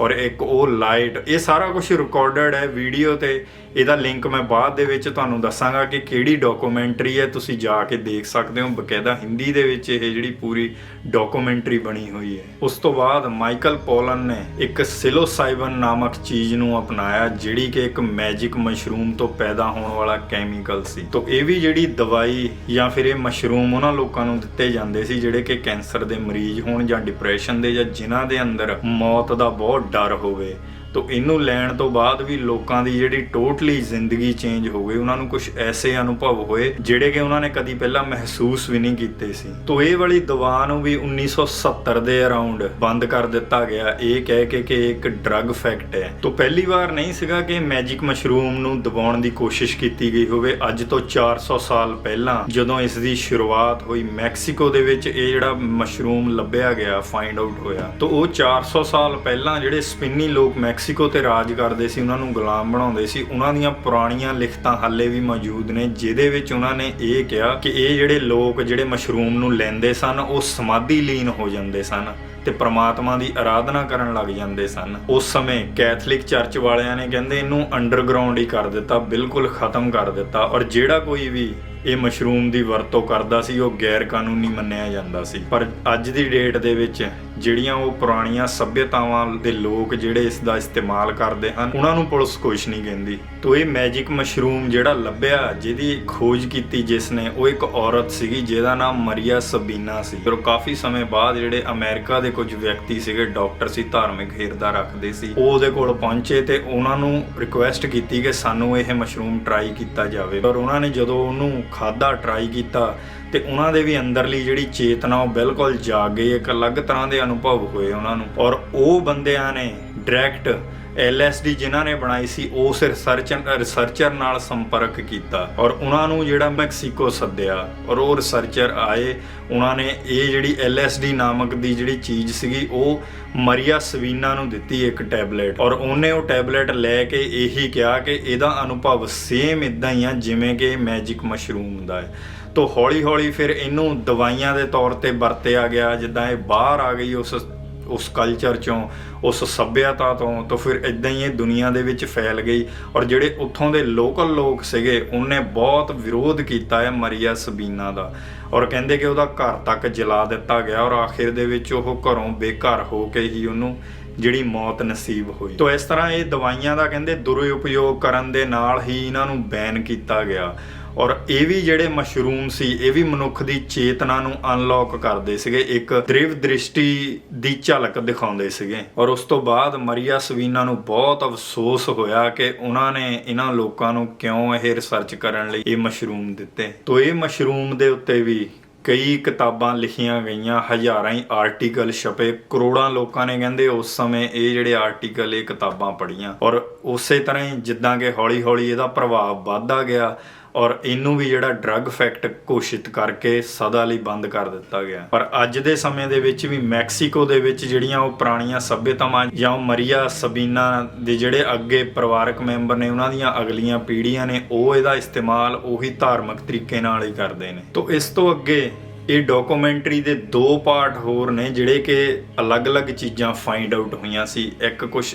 ਔਰ ਇੱਕ ਉਹ ਲਾਈਟ, ਇਹ ਸਾਰਾ ਕੁਝ ਰਿਕਾਰਡਡ ਹੈ ਵੀਡੀਓ ਤੇ। ਇਹਦਾ ਲਿੰਕ ਮੈਂ ਬਾਅਦ ਦੇ ਵਿੱਚ ਤੁਹਾਨੂੰ ਦੱਸਾਂਗਾ ਕਿ ਕਿਹੜੀ ਡਾਕੂਮੈਂਟਰੀ ਹੈ, ਤੁਸੀਂ ਜਾ ਕੇ ਦੇਖ ਸਕਦੇ ਹੋ। ਬਕਾਇਦਾ ਹਿੰਦੀ ਦੇ ਵਿੱਚ ਇਹ ਜਿਹੜੀ ਪੂਰੀ ਡਾਕੂਮੈਂਟਰੀ ਬਣੀ ਹੋਈ ਹੈ। ਉਸ ਤੋਂ ਬਾਅਦ ਮਾਈਕਲ ਪੋਲਨ ਨੇ ਇੱਕ ਸਿਲੋਸਾਈਬਨ ਨਾਮਕ ਚੀਜ਼ ਨੂੰ ਅਪਣਾਇਆ, ਜਿਹੜੀ ਕਿ ਇੱਕ ਮੈਜਿਕ ਮਸ਼ਰੂਮ ਤੋਂ ਪੈਦਾ ਹੋਣ ਵਾਲਾ ਕੈਮੀਕਲ ਸੀ। ਤੋਂ ਇਹ ਵੀ ਜਿਹੜੀ ਦਵਾਈ ਜਾਂ ਫਿਰ ਇਹ ਮਸ਼ਰੂਮ ਉਹਨਾਂ ਲੋਕਾਂ ਨੂੰ ਦਿੱਤੇ ਜਾਂਦੇ ਸੀ, ਜਿਹੜੇ ਕਿ ਕੈਂਸਰ ਦੇ ਮਰੀਜ਼ ਹੋਣ ਜਾਂ ਡਿਪਰੈਸ਼ਨ ਦੇ ਜਾਂ ਜਿਨ੍ਹਾਂ ਦੇ ਅੰਦਰ ਮੌਤ ਦਾ ਬਹੁਤ ਡਰ ਹੋਵੇ ਤੋ ਇਹਨੂੰ ਲੈਣ ਤੋਂ ਬਾਅਦ ਵੀ ਲੋਕਾਂ ਦੀ ਜਿਹੜੀ ਟੋਟਲੀ ਜ਼ਿੰਦਗੀ ਚੇਂਜ ਹੋ ਗਈ, ਉਹਨਾਂ ਨੂੰ ਕੁਝ ਐਸੇ ਅਨੁਭਵ ਹੋਏ ਜਿਹੜੇ ਕਿ ਉਹਨਾਂ ਨੇ ਕਦੀ ਪਹਿਲਾਂ ਮਹਿਸੂਸ ਵੀ ਨਹੀਂ ਕੀਤੇ ਸੀ। ਤੋ ਇਹ ਵਾਲੀ ਦਵਾ ਨੂੰ ਵੀ 1970 ਦੇ ਅਰਾਊਂਡ ਬੰਦ ਕਰ ਦਿੱਤਾ ਗਿਆ। ਇਹ ਕਹਿ ਕੇ ਕਿ ਇੱਕ ਡਰੱਗ ਫੈਕਟ ਹੈ। ਤੋ ਪਹਿਲੀ ਵਾਰ ਨਹੀਂ ਸੀਗਾ ਕਿ ਮੈਜਿਕ ਮਸ਼ਰੂਮ ਨੂੰ ਦਬਾਉਣ ਦੀ ਕੋਸ਼ਿਸ਼ ਕੀਤੀ ਗਈ ਹੋਵੇ। ਅੱਜ ਤੋਂ 400 ਸਾਲ ਪਹਿਲਾਂ ਜਦੋਂ ਇਸ ਦੀ ਸ਼ੁਰੂਆਤ ਹੋਈ, ਮੈਕਸੀਕੋ ਦੇ ਵਿੱਚ ਇਹ ਜਿਹੜਾ ਮਸ਼ਰੂਮ ਲੱਭਿਆ ਗਿਆ, ਫਾਈਂਡ ਆਊਟ ਹੋਇਆ। ਤੋ ਉਹ 400 ਸਾਲ ਪਹਿਲਾਂ ਜਿਹੜੇ ਸਪਿੰਨੀ ਲੋਕ ਮੈਕਸੀਕੋ ਮੈਕਸੀਕੋ ਤੇ ਰਾਜ ਕਰਦੇ ਸੀ, ਉਹਨਾਂ ਨੂੰ ਗੁਲਾਮ ਬਣਾਉਂਦੇ ਸੀ। ਉਹਨਾਂ ਦੀਆਂ ਪੁਰਾਣੀਆਂ ਲਿਖਤਾਂ ਹਾਲੇ ਵੀ ਮੌਜੂਦ ਨੇ, ਜਿਹਦੇ ਵਿੱਚ ਉਹਨਾਂ ਨੇ ਇਹ ਕਿਹਾ ਕਿ ਇਹ ਜਿਹੜੇ ਲੋਕ, ਜਿਹੜੇ ਮਸ਼ਰੂਮ ਨੂੰ ਲੈਂਦੇ ਸਨ, ਉਹ ਸਮਾਧੀ ਲੀਨ ਹੋ ਜਾਂਦੇ ਸਨ ਤੇ ਪ੍ਰਮਾਤਮਾ ਦੀ ਆਰਾਧਨਾ ਕਰਨ ਲੱਗ ਜਾਂਦੇ ਸਨ। ਉਸ ਸਮੇਂ ਕੈਥੋਲਿਕ ਚਰਚ ਵਾਲਿਆਂ ਨੇ ਕਹਿੰਦੇ, ਇਹਨੂੰ ਅੰਡਰਗਰਾਉਂਡ ਹੀ ਕਰ ਦਿੱਤਾ, ਬਿਲਕੁਲ ਖਤਮ ਕਰ ਦਿੱਤਾ। ਔਰ ਜਿਹੜਾ ਕੋਈ ਵੀ ਇਹ ਮਸ਼ਰੂਮ ਦੀ ਵਰਤੋਂ ਕਰਦਾ ਸੀ, ਉਹ ਗੈਰ ਕਾਨੂੰਨੀ ਮੰਨਿਆ ਜਾਂਦਾ ਸੀ। ਪਰ ਅੱਜ ਦੀ ਡੇਟ ਦੇ ਵਿੱਚ ਜਿਹੜੀਆਂ ਉਹ ਪੁਰਾਣੀਆਂ ਸੱਭਿਅਤਾਵਾਂ ਦੇ ਲੋਕ ਜਿਹੜੇ ਇਸ ਦਾ ਇਸਤੇਮਾਲ ਕਰਦੇ ਹਨ, ਉਹਨਾਂ ਨੂੰ ਪੁਲਿਸ ਕੁਝ ਨਹੀਂ ਕਹਿੰਦੀ। ਤੋ ਇਹ ਮੈਜਿਕ ਮਸ਼ਰੂਮ ਜਿਹੜਾ ਲੱਭਿਆ, ਜਿਹਦੀ ਖੋਜ ਕੀਤੀ ਜਿਸ ਨੇ, ਉਹ ਇੱਕ ਔਰਤ ਸੀਗੀ, ਜਿਹਦਾ ਨਾਮ ਮਰੀਆ ਸਬੀਨਾ ਸੀ। ਫਿਰ ਕਾਫੀ ਸਮੇਂ ਬਾਅਦ ਜਿਹੜੇ ਅਮਰੀਕਾ ਦੇ ਕੁਝ ਵਿਅਕਤੀ ਸੀਗੇ, ਡਾਕਟਰ ਸੀ, ਧਾਰਮਿਕ ਹਿਰਦਾ ਰੱਖਦੇ ਸੀ। ਉਹ ਉਹਦੇ ਕੋਲ ਪਹੁੰਚੇ ਤੇ ਉਹਨਾਂ ਨੂੰ ਰਿਕੁਐਸਟ ਕੀਤੀ ਕਿ ਸਾਨੂੰ ਇਹ ਮਸ਼ਰੂਮ ਟਰਾਈ ਕੀਤਾ ਜਾਵੇ। ਪਰ ਉਹਨਾਂ ਨੇ ਜਦੋਂ ਉਹਨੂੰ ਖਾਦਾ ਟਰਾਈ ਕੀਤਾ ਤੇ ਉਹਨਾਂ ਦੇ ਵੀ ਅੰਦਰਲੀ ਜਿਹੜੀ ਚੇਤਨਾ ਉਹ ਬਿਲਕੁਲ ਜਾਗ ਗਈ, ਇੱਕ ਅਲੱਗ ਤਰ੍ਹਾਂ ਦੇ ਅਨੁਭਵ ਹੋਏ ਉਹਨਾਂ ਨੂੰ। ਔਰ ਉਹ ਬੰਦਿਆਂ ਨੇ ਡਾਇਰੈਕਟ LSD ਜਿਨ੍ਹਾਂ ਨੇ ਬਣਾਈ ਸੀ ਉਸ ਰਿਸਰਚਰ ਰਿਸਰਚਰ ਨਾਲ ਸੰਪਰਕ ਕੀਤਾ। ਔਰ ਉਹਨਾਂ ਨੂੰ ਜਿਹੜਾ ਮੈਕਸੀਕੋ ਸੱਦਿਆ, ਔਰ ਉਹ ਰਿਸਰਚਰ ਆਏ, ਉਹਨਾਂ ਨੇ ਇਹ ਜਿਹੜੀ LSD ਨਾਮਕ ਦੀ ਜਿਹੜੀ ਚੀਜ਼ ਸੀਗੀ, ਉਹ ਮਰੀਆ ਸਵੀਨਾ ਨੂੰ ਦਿੱਤੀ ਇੱਕ ਟੈਬਲੇਟ। ਔਰ ਉਹਨੇ ਉਹ ਟੈਬਲੇਟ ਲੈ ਕੇ ਇਹੀ ਕਿਹਾ ਕਿ ਇਹਦਾ ਅਨੁਭਵ ਸੇਮ ਇਦਾਂ ਹੀ ਆ, ਜਿਵੇਂ ਕਿ ਮੈਜਿਕ ਮਸ਼ਰੂਮ ਦਾ ਹੈ। ਤੋ ਹੌਲੀ ਹੌਲੀ ਫਿਰ ਇਹਨੂੰ ਦਵਾਈਆਂ ਦੇ ਤੌਰ ਤੇ ਵਰਤਿਆ ਗਿਆ, ਜਿੱਦਾਂ ਇਹ ਬਾਹਰ ਆ ਗਈ ਉਸ ਉਸ ਕਲਚਰ ਚੋਂ, ਉਸ ਸੱਭਿਅਤਾ ਤੋਂ, ਤਾਂ ਫਿਰ ਇਦਾਂ ਹੀ ਇਹ ਦੁਨੀਆ ਦੇ ਵਿੱਚ ਫੈਲ ਗਈ ਔਰ ਜਿਹੜੇ ਉੱਥੋਂ ਦੇ ਲੋਕਲ ਲੋਕ ਸੀਗੇ, ਉਹਨੇ ਬਹੁਤ ਵਿਰੋਧ ਕੀਤਾ ਹੈ ਮਰੀਆ ਸਬੀਨਾ ਦਾ ਔਰ ਕਹਿੰਦੇ ਕਿ ਉਹਦਾ ਘਰ ਤੱਕ ਜਲਾ ਦਿੱਤਾ ਗਿਆ ਔਰ ਆਖਿਰ ਦੇ ਵਿੱਚ ਉਹ ਘਰੋਂ ਬੇਘਰ ਹੋ ਕੇ ਹੀ ਉਹਨੂੰ ਜਿਹੜੀ ਮੌਤ ਨਸੀਬ ਹੋਈ। ਤਾਂ ਇਸ ਤਰ੍ਹਾਂ ਇਹ ਦਵਾਈਆਂ ਦਾ ਕਹਿੰਦੇ ਦੁਰਉਪਯੋਗ ਕਰਨ ਦੇ ਨਾਲ ਹੀ ਇਹਨਾਂ ਨੂੰ ਬੈਨ ਕੀਤਾ ਗਿਆ ਔਰ ਇਹ ਵੀ ਜਿਹੜੇ ਮਸ਼ਰੂਮ ਸੀ, ਇਹ ਵੀ ਮਨੁੱਖ ਦੀ ਚੇਤਨਾ ਨੂੰ ਅਨਲੌਕ ਕਰਦੇ ਸੀਗੇ, ਇੱਕ ਦ੍ਰਿਵ ਦ੍ਰਿਸ਼ਟੀ ਦੀ ਝਲਕ ਦਿਖਾਉਂਦੇ ਸੀਗੇ। ਔਰ ਉਸ ਤੋਂ ਬਾਅਦ ਮਰੀਆ ਸਵੀਨਾ ਨੂੰ ਬਹੁਤ ਅਫਸੋਸ ਹੋਇਆ ਕਿ ਉਹਨਾਂ ਨੇ ਇਹਨਾਂ ਲੋਕਾਂ ਨੂੰ ਕਿਉਂ ਇਹ ਰਿਸਰਚ ਕਰਨ ਲਈ ਇਹ ਮਸ਼ਰੂਮ ਦਿੱਤੇ। ਤੋਂ ਇਹ ਮਸ਼ਰੂਮ ਦੇ ਉੱਤੇ ਵੀ ਕਈ ਕਿਤਾਬਾਂ ਲਿਖੀਆਂ ਗਈਆਂ, ਹਜ਼ਾਰਾਂ ਹੀ ਆਰਟੀਕਲ ਛਪੇ। ਕਰੋੜਾਂ ਲੋਕਾਂ ਨੇ ਕਹਿੰਦੇ ਉਸ ਸਮੇਂ ਇਹ ਜਿਹੜੇ ਆਰਟੀਕਲ ਇਹ ਕਿਤਾਬਾਂ ਪੜ੍ਹੀਆਂ। ਔਰ ਉਸੇ ਤਰ੍ਹਾਂ ਹੀ ਜਿੱਦਾਂ ਕਿ ਹੌਲੀ-ਹੌਲੀ ਇਹਦਾ ਪ੍ਰਭਾਵ ਵੱਧਦਾ ਗਿਆ ਔਰ ਇਹਨੂੰ ਵੀ ਜਿਹੜਾ ਡਰੱਗ ਫੈਕਟ ਘੋਸ਼ਿਤ ਕਰਕੇ ਸਦਾ ਲਈ ਬੰਦ ਕਰ ਦਿੱਤਾ ਗਿਆ। ਪਰ ਅੱਜ ਦੇ ਸਮੇਂ ਦੇ ਵਿੱਚ ਵੀ ਮੈਕਸੀਕੋ ਦੇ ਵਿੱਚ ਜਿਹੜੀਆਂ ਉਹ ਪੁਰਾਣੀਆਂ ਸਭਿਅਤਾਵਾਂ ਜਾਂ ਉਹ ਮਰੀਆ ਸਬੀਨਾ ਦੇ ਜਿਹੜੇ ਅੱਗੇ ਪਰਿਵਾਰਕ ਮੈਂਬਰ ਨੇ, ਉਹਨਾਂ ਦੀਆਂ ਅਗਲੀਆਂ ਪੀੜ੍ਹੀਆਂ ਨੇ, ਉਹ ਇਹਦਾ ਇਸਤੇਮਾਲ ਉਹੀ ਧਾਰਮਿਕ ਤਰੀਕੇ ਨਾਲ ਹੀ ਕਰਦੇ ਨੇ। ਤੋਂ ਇਸ ਤੋਂ ਅੱਗੇ ਇਹ ਡਾਕੂਮੈਂਟਰੀ ਦੇ ਦੋ ਪਾਰਟ ਹੋਰ ਨੇ ਜਿਹੜੇ ਕਿ ਅਲੱਗ-ਅਲੱਗ ਚੀਜ਼ਾਂ ਫਾਈਂਡ ਆਊਟ ਹੋਈਆਂ ਸੀ। ਇੱਕ ਕੁਝ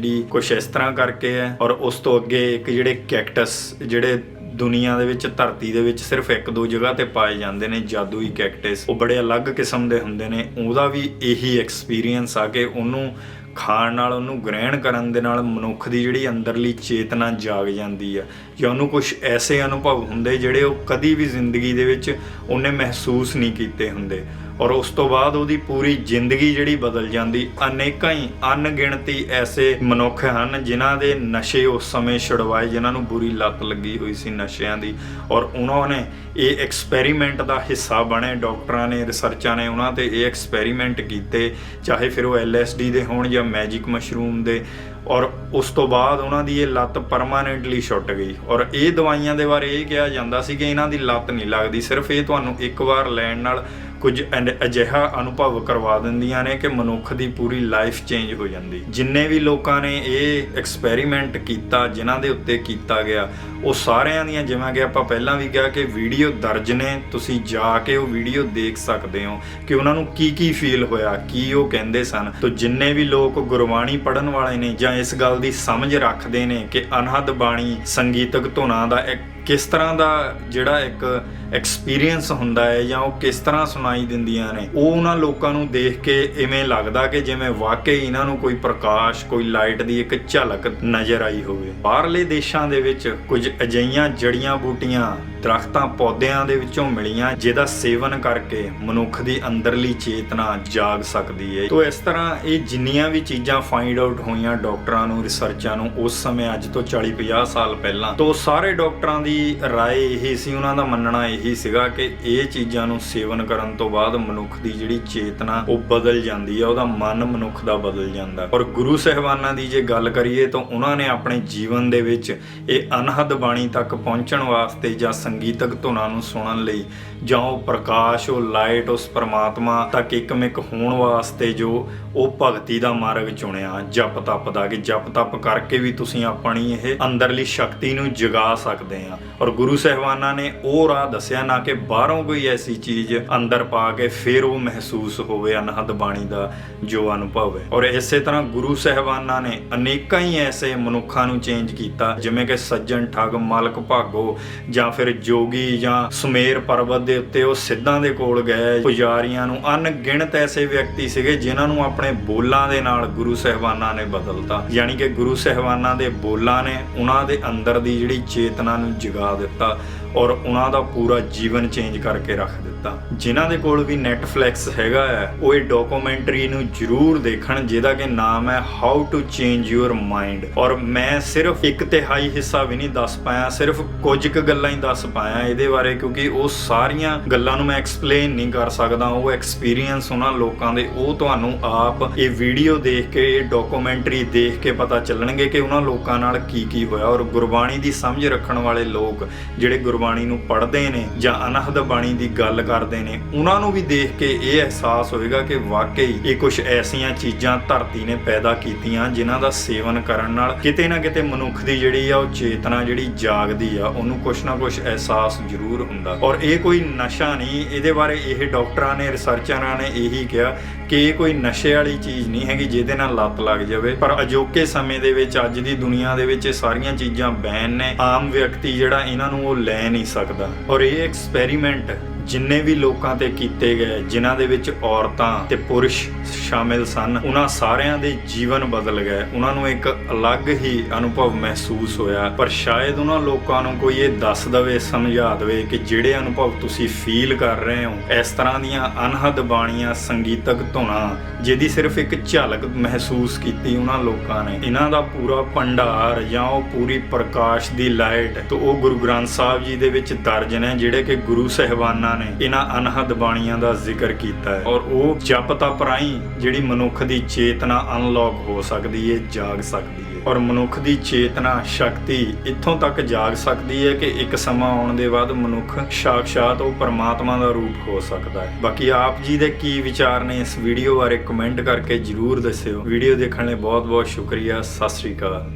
ਡੀ ਕੁਝ ਇਸ ਤਰ੍ਹਾਂ ਕਰਕੇ ਹੈ ਔਰ ਉਸ ਤੋਂ ਅੱਗੇ ਇੱਕ ਜਿਹੜੇ ਕੈਕਟਸ ਜਿਹੜੇ ਦੁਨੀਆ ਦੇ ਵਿੱਚ, ਧਰਤੀ ਦੇ ਵਿੱਚ ਸਿਰਫ ਇੱਕ ਦੋ ਜਗ੍ਹਾ ਤੇ ਪਾਏ ਜਾਂਦੇ ਨੇ, ਜਾਦੂਈ ਕੈਕਟਸ ਉਹ ਬੜੇ ਅਲੱਗ ਕਿਸਮ ਦੇ ਹੁੰਦੇ ਨੇ। ਉਹਦਾ ਵੀ ਇਹੀ ਐਕਸਪੀਰੀਅੰਸ ਆ ਕਿ ਉਹਨੂੰ ਖਾਣ ਨਾਲ ਉਹਨੂੰ ਗ੍ਰਹਿਣ ਕਰਨ ਦੇ ਨਾਲ ਮਨੁੱਖ ਦੀ ਜਿਹੜੀ ਅੰਦਰਲੀ ਚੇਤਨਾ ਜਾਗ ਜਾਂਦੀ ਆ ਜਾਂ ਉਹਨੂੰ ਕੁਝ ਐਸੇ ਅਨੁਭਵ ਹੁੰਦੇ ਜਿਹੜੇ ਉਹ ਕਦੀ ਵੀ ਜ਼ਿੰਦਗੀ ਦੇ ਵਿੱਚ ਉਹਨੇ ਮਹਿਸੂਸ ਨਹੀਂ ਕੀਤੇ ਹੁੰਦੇ। ਔਰ ਉਸ ਤੋਂ ਬਾਅਦ ਉਹਦੀ ਪੂਰੀ ਜ਼ਿੰਦਗੀ ਜਿਹੜੀ ਬਦਲ ਜਾਂਦੀ, ਅਨੇਕਾਂ ਹੀ ਅਣਗਿਣਤੀ ਐਸੇ ਮਨੁੱਖ ਹਨ ਜਿਨ੍ਹਾਂ ਦੇ ਨਸ਼ੇ ਉਸ ਸਮੇਂ ਛੁਡਵਾਏ, ਜਿਨ੍ਹਾਂ ਨੂੰ ਬੁਰੀ ਲੱਤ ਲੱਗੀ ਹੋਈ ਸੀ ਨਸ਼ਿਆਂ ਦੀ। ਔਰ ਉਹਨਾਂ ਨੇ ਇਹ ਐਕਸਪੈਰੀਮੈਂਟ ਦਾ ਹਿੱਸਾ ਬਣੇ ਡਾਕਟਰਾਂ ਨੇ, ਰਿਸਰਚਾਂ ਨੇ ਉਹਨਾਂ ਤੇ ਇਹ ਐਕਸਪੈਰੀਮੈਂਟ ਕੀਤੇ, ਚਾਹੇ ਫਿਰ ਉਹ LSD ਦੇ ਹੋਣ ਜਾਂ ਮੈਜਿਕ ਮਸ਼ਰੂਮ ਦੇ। ਔਰ ਉਸ ਤੋਂ ਬਾਅਦ ਉਹਨਾਂ ਦੀ ਇਹ ਲੱਤ ਪਰਮਾਨੈਂਟਲੀ ਛੁੱਟ ਗਈ। ਔਰ ਇਹ ਦਵਾਈਆਂ ਦੇ ਬਾਰੇ ਇਹ ਕਿਹਾ ਜਾਂਦਾ ਸੀ ਕਿ ਇਹਨਾਂ ਦੀ ਲੱਤ ਨਹੀਂ ਲੱਗਦੀ, ਸਿਰਫ ਇਹ ਤੁਹਾਨੂੰ ਇੱਕ ਵਾਰ ਲੈਣ ਨਾਲ ਕੁਝ ਅਨ- ਅਜਿਹਾ ਅਨੁਭਵ ਕਰਵਾ ਦਿੰਦੀਆਂ ਨੇ ਕਿ ਮਨੁੱਖ ਦੀ ਪੂਰੀ ਲਾਈਫ ਚੇਂਜ ਹੋ ਜਾਂਦੀ। ਜਿੰਨੇ ਵੀ ਲੋਕਾਂ ਨੇ ਇਹ ਐਕਸਪੈਰੀਮੈਂਟ ਕੀਤਾ, ਜਿਨ੍ਹਾਂ ਦੇ ਉੱਤੇ ਕੀਤਾ ਗਿਆ, ਉਹ ਸਾਰਿਆਂ ਦੀਆਂ, ਜਿਵੇਂ ਕਿ ਆਪਾਂ ਪਹਿਲਾਂ ਵੀ ਕਿਹਾ ਕਿ ਵੀਡੀਓ ਦਰਜ ਨੇ, ਤੁਸੀਂ ਜਾ ਕੇ ਉਹ ਵੀਡੀਓ ਦੇਖ ਸਕਦੇ ਹੋ ਕਿ ਉਹਨਾਂ ਨੂੰ ਕੀ ਕੀ ਫੀਲ ਹੋਇਆ, ਕੀ ਉਹ ਕਹਿੰਦੇ ਸਨ। ਤੋ ਜਿੰਨੇ ਵੀ ਲੋਕ ਗੁਰਬਾਣੀ ਪੜਨ ਵਾਲੇ ਨੇ ਜਾਂ ਇਸ ਗੱਲ ਦੀ ਸਮਝ ਰੱਖਦੇ ਨੇ ਕਿ ਅਨਹਦ ਬਾਣੀ ਸੰਗੀਤਕ ਧੁਨਾਂ ਦਾ ਇੱਕ ਕਿਸ ਤਰ੍ਹਾਂ ਦਾ ਜਿਹੜਾ ਇੱਕ ਐਕਸਪੀਰੀਅੰਸ ਹੁੰਦਾ ਹੈ ਜਾਂ ਉਹ ਕਿਸ ਤਰ੍ਹਾਂ ਸੁਣਾਈ ਦਿੰਦੀਆਂ ਨੇ ਉਹ ਉਹਨਾਂ ਲੋਕਾਂ ਨੂੰ ਦੇਖ ਕੇ ਇਵੇਂ ਲੱਗਦਾ ਕਿ ਜਿਵੇਂ ਵਾਕਈ ਇਹਨਾਂ ਨੂੰ ਕੋਈ ਪ੍ਰਕਾਸ਼ ਕੋਈ ਲਾਈਟ ਦੀ ਇੱਕ ਝਲਕ ਨਜ਼ਰ ਆਈ ਹੋਵੇ ਬਾਹਰਲੇ ਦੇਸ਼ਾਂ ਦੇ ਵਿੱਚ ਕੁਝ ਅਜਈਆਂ ਜੜੀਆਂ ਬੂਟੀਆਂ ਦਰਖਤਾਂ ਪੌਦਿਆਂ ਦੇ ਵਿੱਚੋਂ ਮਿਲੀਆਂ ਜਿਹਦਾ ਸੇਵਨ ਕਰਕੇ ਮਨੁੱਖ ਦੀ ਅੰਦਰਲੀ ਚੇਤਨਾ ਜਾਗ ਸਕਦੀ ਹੈ ਤੋਂ ਇਸ ਤਰ੍ਹਾਂ ਇਹ ਜਿੰਨੀਆਂ ਵੀ ਚੀਜ਼ਾਂ ਫਾਈਂਡ ਆਊਟ ਹੋਈਆਂ ਡਾਕਟਰਾਂ ਨੂੰ ਰਿਸਰਚਾਂ ਨੂੰ ਉਸ ਸਮੇਂ ਅੱਜ ਤੋਂ 40 50 ਸਾਲ ਪਹਿਲਾਂ ਤੋਂ ਸਾਰੇ ਡਾਕਟਰਾਂ ਦੀ ਦੀ رائے ਇਹੀ ਸੀ ਉਹਨਾਂ ਦਾ ਮੰਨਣਾ ਇਹੀ ਸੀਗਾ ਕਿ ਇਹ ਚੀਜ਼ਾਂ ਨੂੰ ਸੇਵਨ ਕਰਨ ਤੋਂ ਬਾਅਦ ਮਨੁੱਖ ਦੀ ਜਿਹੜੀ ਚੇਤਨਾ, ਉਹ ਬਦਲ ਜਾਂਦੀ ਹੈ ਉਹਦਾ ਮਨ ਮਨੁੱਖ ਦਾ ਬਦਲ ਜਾਂਦਾ। ਔਰ ਗੁਰੂ ਸਹਿਬਾਨਾਂ ਦੀ ਜੇ ਗੱਲ ਕਰੀਏ ਤਾਂ ਉਹਨਾਂ ਨੇ ਆਪਣੇ ਜੀਵਨ ਦੇ ਵਿੱਚ ਇਹ ਅਨਹਦ ਬਾਣੀ ਤੱਕ ਪਹੁੰਚਣ ਵਾਸਤੇ ਜਾਂ ਸੰਗੀਤਕ ਧੁਨਾਂ ਨੂੰ ਸੁਣਨ ਲਈ ਜਾਂ ਉਹ ਪ੍ਰਕਾਸ਼, ਉਹ ਲਾਈਟ, ਉਸ ਪਰਮਾਤਮਾ ਤੱਕ ਇੱਕਮਿਕ ਹੋਣ ਵਾਸਤੇ ਜੋ ਉਹ ਭਗਤੀ ਦਾ ਮਾਰਗ ਚੁਣਿਆ, ਜਪ ਤਪ ਦਾ, ਕਿ ਜਪ ਤਪ ਕਰਕੇ ਵੀ ਤੁਸੀਂ ਆਪਣੀ ਇਹ ਅੰਦਰਲੀ ਸ਼ਕਤੀ ਨੂੰ ਜਗਾ ਸਕਦੇ ਆ। ਔਰ ਗੁਰੂ ਸਹਿਬਾਨਾਂ ਨੇ ਉਹ ਰਾਹ ਦੱਸਿਆ ਨਾ ਕਿ ਬਾਹਰੋਂ ਕੋਈ ਐਸੀ ਚੀਜ਼ ਅੰਦਰ ਪਾ ਕੇ ਫਿਰ ਉਹ ਮਹਿਸੂਸ ਹੋਵੇ, ਅਨਹਦ ਬਾਣੀ ਦਾ ਜੋ ਅਨੁਭਵ ਹੈ। ਔਰ ਇਸੇ ਤਰ੍ਹਾਂ ਗੁਰੂ ਸਹਿਬਾਨਾਂ ਨੇ ਅਨੇਕਾਂ ਹੀ ਐਸੇ ਮਨੁੱਖਾਂ ਨੂੰ ਚੇਂਜ ਕੀਤਾ, ਜਿਵੇਂ ਕਿ ਸੱਜਣ ਠੱਗ, ਮਾਲਕ ਭਾਗੋ, ਜਾਂ ਫਿਰ ਜੋਗੀ ਜਾਂ ਸੁਮੇਰ ਪਰਬਤ ਦੇ ਉੱਤੇ ਉਹ ਸਿੱਧਾਂ ਦੇ ਕੋਲ ਗਏ। ਪੁਜਾਰੀਆਂ ਨੂੰ ਅਣਗਿਣਤ ਐਸੇ ਵਿਅਕਤੀ ਸੀਗੇ ਜਿਨ੍ਹਾਂ ਨੂੰ ਆਪਣੇ ਬੋਲਾਂ ਦੇ ਨਾਲ ਗੁਰੂ ਸਹਿਬਾਨਾਂ ਨੇ ਬਦਲਤਾ। ਯਾਨੀ ਕਿ ਗੁਰੂ ਸਹਿਬਾਨਾਂ ਦੇ ਬੋਲਾਂ ਨੇ ਉਹਨਾਂ ਦੇ ਅੰਦਰ ਦੀ ਜਿਹੜੀ ਚੇਤਨਾ ਨੂੰ ਜਗਾ ਦਿੱਤਾ। ਔਰ ਉਹਨਾਂ ਦਾ ਪੂਰਾ ਜੀਵਨ ਚੇਂਜ ਕਰਕੇ ਰੱਖ ਦਿੱਤਾ। ਜਿਨ੍ਹਾਂ ਦੇ ਕੋਲ ਵੀ ਨੈਟਫਲਿਕਸ ਹੈਗਾ ਹੈ, ਉਹ ਇਹ ਡਾਕੂਮੈਂਟਰੀ ਨੂੰ ਜ਼ਰੂਰ ਦੇਖਣ, ਜਿਹਦਾ ਕਿ ਨਾਮ ਹੈ how to change your mind ਔਰ ਮੈਂ ਸਿਰਫ ਇੱਕ ਤਿਹਾਈ ਹਿੱਸਾ ਵੀ ਨਹੀਂ ਦੱਸ ਪਾਇਆ, ਸਿਰਫ ਕੁਝ ਕੁ ਗੱਲਾਂ ਹੀ ਦੱਸ ਪਾਇਆ ਇਹਦੇ ਬਾਰੇ, ਕਿਉਂਕਿ ਉਹ ਸਾਰੀਆਂ ਗੱਲਾਂ ਨੂੰ ਮੈਂ ਐਕਸਪਲੇਨ ਨਹੀਂ ਕਰ ਸਕਦਾ। ਉਹ ਐਕਸਪੀਰੀਅੰਸ ਉਹਨਾਂ ਲੋਕਾਂ ਦੇ, ਉਹ ਤੁਹਾਨੂੰ ਆਪ ਇਹ ਵੀਡੀਓ ਦੇਖ ਕੇ, ਇਹ ਡਾਕੂਮੈਂਟਰੀ ਦੇਖ ਕੇ ਪਤਾ ਚੱਲਣਗੇ ਕਿ ਉਹਨਾਂ ਲੋਕਾਂ ਨਾਲ ਕੀ ਕੀ ਹੋਇਆ। ਔਰ ਗੁਰਬਾਣੀ ਦੀ ਸਮਝ ਰੱਖਣ ਵਾਲੇ ਲੋਕ, ਜਿਹੜੇ ਗੁਰਬਾਣੀ ਨੂੰ ਪੜ੍ਹਦੇ ਨੇ ਜਾਂ ਅਨਹਦ ਬਾਣੀ ਦੀ ਗੱਲ ਕਰਦੇ ਨੇ, ਉਹਨਾਂ ਨੂੰ ਵੀ ਦੇਖ ਕੇ ਇਹ ਅਹਿਸਾਸ ਹੋਏਗਾ ਕਿ ਵਾਕਈ ਇਹ ਕੁਝ ਐਸੀਆਂ ਚੀਜ਼ਾਂ ਧਰਤੀ ਨੇ ਪੈਦਾ ਕੀਤੀਆਂ ਜਿਨ੍ਹਾਂ ਦਾ ਸੇਵਨ ਕਰਨ ਨਾਲ ਕਿਤੇ ਨਾ ਕਿਤੇ ਮਨੁੱਖ ਦੀ ਜਿਹੜੀ ਆ ਉਹ ਚੇਤਨਾ ਜਿਹੜੀ ਜਾਗਦੀ ਆ, ਉਹਨੂੰ ਕੁਛ ਨਾ ਕੁਛ ਅਹਿਸਾਸ ਜ਼ਰੂਰ ਹੁੰਦਾ। ਔਰ ਇਹ ਕੋਈ ਨਸ਼ਾ ਨਹੀਂ, ਇਹਦੇ ਬਾਰੇ ਇਹ ਡਾਕਟਰਾਂ ਨੇ, ਰਿਸਰਚਰਾਂ ਨੇ ਇਹੀ ਕਿਹਾ ਕਿ ਇਹ ਕੋਈ ਨਸ਼ੇ ਵਾਲੀ ਚੀਜ਼ ਨਹੀਂ ਹੈਗੀ ਜਿਹਦੇ ਨਾਲ ਲੱਤ ਲੱਗ ਜਾਵੇ। ਪਰ ਅਜੋਕੇ ਸਮੇਂ ਦੇ ਵਿੱਚ, ਅੱਜ ਦੀ ਦੁਨੀਆ ਦੇ ਵਿੱਚ ਇਹ ਸਾਰੀਆਂ ਚੀਜ਼ਾਂ ਬੈਨ ਨੇ, ਆਮ ਵਿਅਕਤੀ ਜਿਹੜਾ ਇਹਨਾਂ ਨੂੰ ਉਹ ਲੈ ਨਹੀਂ ਸਕਦਾ। ਔਰ ਇਹ ਐਕਸਪੈਰੀਮੈਂਟ ਜਿੰਨੇ ਵੀ ਲੋਕਾਂ ਤੇ ਕੀਤੇ ਗਏ, ਜਿਨ੍ਹਾਂ ਦੇ ਵਿੱਚ ਔਰਤਾਂ ਤੇ ਪੁਰਸ਼ ਸ਼ਾਮਿਲ ਸਨ, ਉਹਨਾਂ ਸਾਰਿਆਂ ਦੇ ਜੀਵਨ ਬਦਲ ਗਏ। ਉਹਨਾਂ ਨੂੰ ਇੱਕ ਅਲੱਗ ਹੀ ਅਨੁਭਵ ਮਹਿਸੂਸ ਹੋਇਆ। ਪਰ ਸ਼ਾਇਦ ਉਹਨਾਂ ਲੋਕਾਂ ਨੂੰ ਕੋਈ ਇਹ ਦੱਸ ਦਵੇ, ਸਮਝਾ ਦਵੇ ਕਿ ਜਿਹੜੇ ਅਨੁਭਵ ਤੁਸੀਂ ਫੀਲ ਕਰ ਰਹੇ ਹੋ, ਇਸ ਤਰ੍ਹਾਂ ਦੀਆਂ ਅਨਹਦ ਬਾਣੀਆਂ ਸੰਗੀਤਕ ਧੁਨਾਂ, ਜਿਹਦੀ ਸਿਰਫ ਇੱਕ ਝਲਕ ਮਹਿਸੂਸ ਕੀਤੀ ਉਹਨਾਂ ਲੋਕਾਂ ਨੇ। ਇਹਨਾਂ ਦਾ ਪੂਰਾ ਭੰਡਾਰ ਜਾਂ ਉਹ ਪੂਰੀ ਪ੍ਰਕਾਸ਼ ਦੀ ਲਾਈਟ, ਤੇ ਉਹ ਗੁਰੂ ਗ੍ਰੰਥ ਸਾਹਿਬ ਜੀ ਦੇ ਵਿੱਚ ਦਰਜ ਨੇ, ਜਿਹੜੇ ਕਿ ਗੁਰੂ ਸਹਿਬਾਨਾਂ ਨੇ ਇਹਨਾਂ ਅਨਹਦ ਬਾਣੀਆਂ ਦਾ ਜ਼ਿਕਰ ਕੀਤਾ ਹੈ। ਔਰ ਉਹ ਜਪ ਤਪ ਰਾਹੀਂ ਜਿਹੜੀ ਮਨੁੱਖ ਦੀ ਚੇਤਨਾ ਅਨਲੌਕ ਹੋ ਸਕਦੀ ਹੈ ਜਾਗ ਸਕਦੀ ਹੈ ਔਰ ਮਨੁੱਖ ਦੀ ਚੇਤਨਾ ਸ਼ਕਤੀ ਇੱਥੋਂ ਤੱਕ ਜਾਗ ਸਕਦੀ ਹੈ ਕਿ ਇੱਕ ਸਮਾਂ ਆਉਣ ਦੇ ਬਾਅਦ ਮਨੁੱਖ ਸਾਖਸ਼ਾਤ ਉਹ ਪਰਮਾਤਮਾ ਦਾ ਰੂਪ ਹੋ ਸਕਦਾ ਹੈ। ਬਾਕੀ ਆਪ ਜੀ ਦੇ ਕੀ ਵਿਚਾਰ ਨੇ ਇਸ ਵੀਡੀਓ ਬਾਰੇ ਕਮੈਂਟ ਕਰਕੇ ਜਰੂਰ ਦੱਸਿਓ। ਵੀਡੀਓ ਦੇਖਣ ਲਈ ਬਹੁਤ ਬਹੁਤ ਸ਼ੁਕਰੀਆ। ਸਤਿ ਸ੍ਰੀ ਅਕਾਲ।